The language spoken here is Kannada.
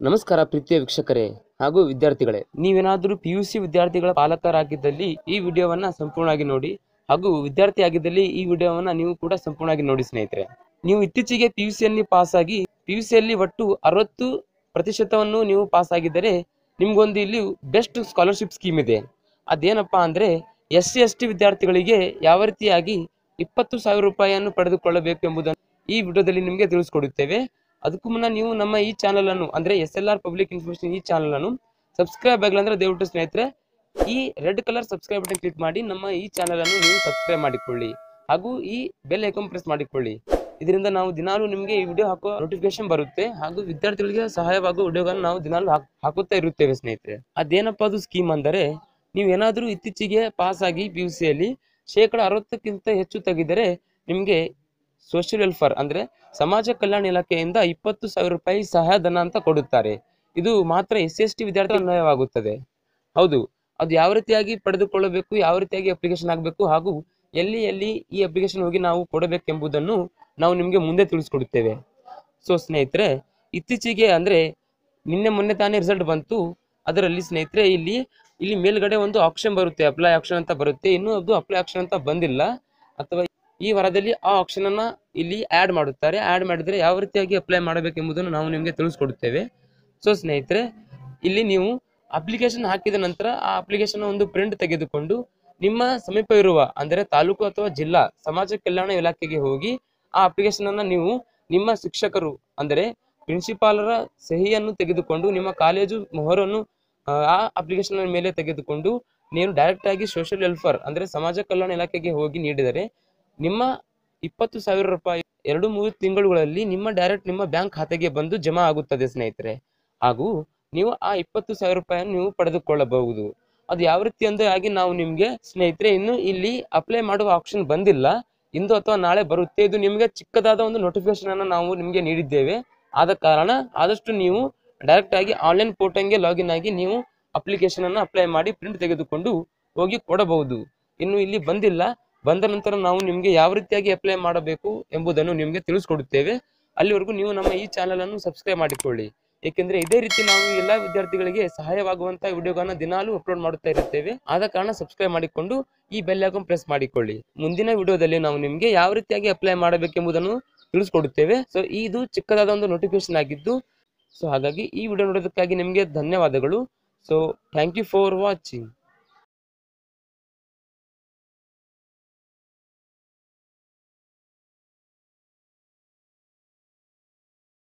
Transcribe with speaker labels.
Speaker 1: ನಮಸ್ಕಾರ ಪ್ರೀತಿಯ ವೀಕ್ಷಕರೇ ಹಾಗೂ ವಿದ್ಯಾರ್ಥಿಗಳೇ, ನೀವೇನಾದರೂ ಪಿ ಯು ಸಿ ವಿದ್ಯಾರ್ಥಿಗಳ ಪಾಲಕರಾಗಿದ್ದಲ್ಲಿ ಈ ವಿಡಿಯೋವನ್ನ ಸಂಪೂರ್ಣವಾಗಿ ನೋಡಿ ಹಾಗೂ ವಿದ್ಯಾರ್ಥಿ ಆಗಿದ್ದಲ್ಲಿ ಈ ವಿಡಿಯೋವನ್ನ ನೀವು ಕೂಡ ಸಂಪೂರ್ಣವಾಗಿ ನೋಡಿ ಸ್ನೇಹಿತರೆ. ನೀವು ಇತ್ತೀಚೆಗೆ ಪಿ ಯು ಸಿಯಲ್ಲಿ ಪಾಸ್ ಆಗಿ ಪಿ ಯು ಸಿಯಲ್ಲಿ ಒಟ್ಟು ಅರವತ್ತು ಪ್ರತಿಶತವನ್ನು ನೀವು ಪಾಸ್ ಆಗಿದ್ದರೆ ನಿಮ್ಗೊಂದು ಇಲ್ಲಿ ಬೆಸ್ಟ್ ಸ್ಕಾಲರ್ಶಿಪ್ ಸ್ಕೀಮ್ ಇದೆ. ಅದೇನಪ್ಪಾ ಅಂದ್ರೆ ಎಸ್ ಸಿ ಎಸ್ ಟಿ ವಿದ್ಯಾರ್ಥಿಗಳಿಗೆ ಯಾವ ರೀತಿಯಾಗಿ ಇಪ್ಪತ್ತು ಸಾವಿರ ರೂಪಾಯಿಯನ್ನು ಪಡೆದುಕೊಳ್ಳಬೇಕು ಎಂಬುದನ್ನು ಈ ವಿಡಿಯೋದಲ್ಲಿ ನಿಮಗೆ ತಿಳಿಸ್ಕೊಡುತ್ತೇವೆ. ಅದಕ್ಕೂ ಮುನ್ನ ನೀವು ನಮ್ಮ ಈ ಚಾನಲ್ ಅನ್ನು, ಅಂದ್ರೆ S L R public information ಈ ಚಾನಲ್ ಅನ್ನು ಸಬ್ಸ್ಕ್ರೈಬ್ ಆಗಿಲ್ಲ ಅಂದ್ರೆ ದಯವಿಟ್ಟು ಸ್ನೇಹಿತರೆ, ಈ red colour subscribe button click ಮಾಡಿ ನಮ್ಮ ಈ ಚಾನಲ್ ಅನ್ನು ನೀವು ಸಬ್ಸ್ಕ್ರೈಬ್ ಮಾಡಿಕೊಳ್ಳಿ. ಹಾಗೂ ಈ ಬೆಲ್ ಐಕಾನ್ ಪ್ರೆಸ್ ಮಾಡಿಕೊಳ್ಳಿ. ಇದರಿಂದ ನಾವು ದಿನಾಲೂ ನಿಮಗೆ ಈ ವಿಡಿಯೋ ಹಾಕುವ ನೋಟಿಫಿಕೇಶನ್ ಬರುತ್ತೆ. ಹಾಗೂ ವಿದ್ಯಾರ್ಥಿಗಳಿಗೆ ಸಹಾಯವಾಗುವ ವಿಡಿಯೋಗಳನ್ನು ನಾವು ದಿನಾಲೂ ಹಾಕ್- ಹಾಕುತ್ತಾ ಇರುತ್ತೇವೆ ಸ್ನೇಹಿತರೆ. ಅದೇನಪ್ಪ ಅದು ಸ್ಕೀಮ್ ಅಂದರೆ, ನೀವು ಏನಾದರೂ ಇತ್ತೀಚೆಗೆ ಪಾಸ್ ಆಗಿ ಪಿ ಯು ಸಿಯಲ್ಲಿ ಶೇಕಡ ಅರವತ್ತಕ್ಕಿಂತ ಹೆಚ್ಚು ತೆಗೆದರೆ ನಿಮಗೆ ಸೋಷಿಯಲ್ ವೆಲ್ಫೇರ್ ಅಂದ್ರೆ ಸಮಾಜ ಕಲ್ಯಾಣ ಇಲಾಖೆಯಿಂದ ಇಪ್ಪತ್ತು ಸಾವಿರ ರೂಪಾಯಿ ಸಹಾಯಧನ ಅಂತ ಕೊಡುತ್ತಾರೆ. ಇದು ಮಾತ್ರ ಎಸ್ ಎಸ್ ಟಿ ವಿದ್ಯಾರ್ಥಿಗಳ ಅನ್ವಯವಾಗುತ್ತದೆ. ಹೌದು, ಅದು ಯಾವ ರೀತಿಯಾಗಿ ಪಡೆದುಕೊಳ್ಳಬೇಕು, ಯಾವ ರೀತಿಯಾಗಿ ಅಪ್ಲಿಕೇಶನ್ ಆಗಬೇಕು ಹಾಗೂ ಎಲ್ಲಿ ಎಲ್ಲಿ ಈ ಅಪ್ಲಿಕೇಶನ್ ಹೋಗಿ ನಾವು ಕೊಡಬೇಕೆಂಬುದನ್ನು ನಾವು ನಿಮಗೆ ಮುಂದೆ ತಿಳಿಸ್ಕೊಡುತ್ತೇವೆ. ಸೊ ಸ್ನೇಹಿತರೆ, ಇತ್ತೀಚೆಗೆ ಅಂದ್ರೆ ನಿನ್ನೆ ಮೊನ್ನೆ ತಾನೇ ರಿಸಲ್ಟ್ ಬಂತು. ಅದರಲ್ಲಿ ಸ್ನೇಹಿತರೆ, ಇಲ್ಲಿ ಇಲ್ಲಿ ಮೇಲ್ಗಡೆ ಒಂದು ಆಪ್ಷನ್ ಬರುತ್ತೆ ಅಪ್ಲೈ ಆಪ್ಷನ್ ಅಂತ ಬರುತ್ತೆ. ಇನ್ನೂ ಅದು ಅಪ್ಲೈ ಆಪ್ಷನ್ ಅಂತ ಬಂದಿಲ್ಲ. ಅಥವಾ ಈ ವಾರದಲ್ಲಿ ಆ ಆಪ್ಷನ್ ಅನ್ನ ಇಲ್ಲಿ ಆಡ್ ಮಾಡುತ್ತಾರೆ. ಆಡ್ ಮಾಡಿದ್ರೆ ಯಾವ ರೀತಿಯಾಗಿ ಅಪ್ಲೈ ಮಾಡಬೇಕೆಂಬುದನ್ನು ನಾವು ನಿಮಗೆ ತಿಳಿಸ್ಕೊಡುತ್ತೇವೆ. ಸೊ ಸ್ನೇಹಿತರೆ ಇಲ್ಲಿ ನೀವು ಅಪ್ಲಿಕೇಶನ್ ಹಾಕಿದ ನಂತರ ಆ ಅಪ್ಲಿಕೇಶನ್ ಒಂದು ಪ್ರಿಂಟ್ ತೆಗೆದುಕೊಂಡು ನಿಮ್ಮ ಸಮೀಪ ಇರುವ ಅಂದರೆ ತಾಲೂಕು ಅಥವಾ ಜಿಲ್ಲಾ ಸಮಾಜ ಕಲ್ಯಾಣ ಇಲಾಖೆಗೆ ಹೋಗಿ ಆ ಅಪ್ಲಿಕೇಶನ್ ಅನ್ನ ನೀವು ನಿಮ್ಮ ಶಿಕ್ಷಕರು ಅಂದರೆ ಪ್ರಿನ್ಸಿಪಾಲರ ಸಹಿಯನ್ನು ತೆಗೆದುಕೊಂಡು ನಿಮ್ಮ ಕಾಲೇಜು ಮೊಹರನ್ನು ಆ, ಅಪ್ಲಿಕೇಶನ್ ಮೇಲೆ ತೆಗೆದುಕೊಂಡು ನೀವು ಡೈರೆಕ್ಟ್ ಆಗಿ ಸೋಷಿಯಲ್ ವೆಲ್ಫೇರ್ ಅಂದ್ರೆ ಸಮಾಜ ಕಲ್ಯಾಣ ಇಲಾಖೆಗೆ ಹೋಗಿ ನೀಡಿದರೆ ನಿಮ್ಮ ಇಪ್ಪತ್ತು ಸಾವಿರ ರೂಪಾಯಿ ಎರಡು ಮೂರು ತಿಂಗಳುಗಳಲ್ಲಿ ನಿಮ್ಮ ಡೈರೆಕ್ಟ್ ನಿಮ್ಮ ಬ್ಯಾಂಕ್ ಖಾತೆಗೆ ಬಂದು ಜಮಾ ಆಗುತ್ತದೆ ಸ್ನೇಹಿತರೆ. ಹಾಗೂ ನೀವು ಆ ಇಪ್ಪತ್ತು ಸಾವಿರ ರೂಪಾಯಿಯನ್ನು ನೀವು ಪಡೆದುಕೊಳ್ಳಬಹುದು. ಅದು ಯಾವ ರೀತಿ ಅಂದ್ರೆ ಆಗಿ ನಾವು ನಿಮಗೆ ಸ್ನೇಹಿತರೆ ಇನ್ನು ಇಲ್ಲಿ ಅಪ್ಲೈ ಮಾಡುವ ಆಪ್ಷನ್ ಬಂದಿಲ್ಲ. ಇಂದು ಅಥವಾ ನಾಳೆ ಬರುತ್ತೆ. ಇದು ನಿಮಗೆ ಚಿಕ್ಕದಾದ ಒಂದು ನೋಟಿಫಿಕೇಶನ್ ಅನ್ನು ನಾವು ನಿಮಗೆ ನೀಡಿದ್ದೇವೆ. ಆದ ಕಾರಣ ಆದಷ್ಟು ನೀವು ಡೈರೆಕ್ಟ್ ಆಗಿ ಆನ್ಲೈನ್ ಪೋರ್ಟಲ್ಗೆ ಲಾಗಿನ್ ಆಗಿ ನೀವು ಅಪ್ಲಿಕೇಶನ್ ಅನ್ನು ಅಪ್ಲೈ ಮಾಡಿ ಪ್ರಿಂಟ್ ತೆಗೆದುಕೊಂಡು ಹೋಗಿ ಕೊಡಬಹುದು. ಇನ್ನು ಇಲ್ಲಿ ಬಂದಿಲ್ಲ. ಬಂದ ನಂತರ ನಾವು ನಿಮಗೆ ಯಾವ ರೀತಿಯಾಗಿ ಅಪ್ಲೈ ಮಾಡಬೇಕು ಎಂಬುದನ್ನು ನಿಮಗೆ ತಿಳಿಸ್ಕೊಡುತ್ತೇವೆ. ಅಲ್ಲಿವರೆಗೂ ನೀವು ನಮ್ಮ ಈ ಚಾನೆಲ್ ಅನ್ನು ಸಬ್ಸ್ಕ್ರೈಬ್ ಮಾಡಿಕೊಳ್ಳಿ. ಏಕೆಂದ್ರೆ ಇದೇ ರೀತಿ ನಾವು ಎಲ್ಲಾ ವಿದ್ಯಾರ್ಥಿಗಳಿಗೆ ಸಹಾಯವಾಗುವಂತಹ ವಿಡಿಯೋಗಳನ್ನ ದಿನಾಲೂ ಅಪ್ಲೋಡ್ ಮಾಡುತ್ತಾ ಇರುತ್ತೇವೆ. ಆದ ಕಾರಣ ಸಬ್ಸ್ಕ್ರೈಬ್ ಮಾಡಿಕೊಂಡು ಈ ಬೆಲ್ ಐಕಾನ್ ಪ್ರೆಸ್ ಮಾಡಿಕೊಳ್ಳಿ. ಮುಂದಿನ ವಿಡಿಯೋದಲ್ಲಿ ನಾವು ನಿಮಗೆ ಯಾವ ರೀತಿಯಾಗಿ ಅಪ್ಲೈ ಮಾಡಬೇಕೆಂಬುದನ್ನು ತಿಳಿಸ್ಕೊಡುತ್ತೇವೆ. ಸೊ ಇದು ಚಿಕ್ಕದಾದ ಒಂದು ನೋಟಿಫಿಕೇಶನ್ ಆಗಿದ್ದು ಸೊ ಹಾಗಾಗಿ ಈ ವಿಡಿಯೋ ನೋಡೋದಕ್ಕಾಗಿ ನಿಮಗೆ ಧನ್ಯವಾದಗಳು. So thank you for watching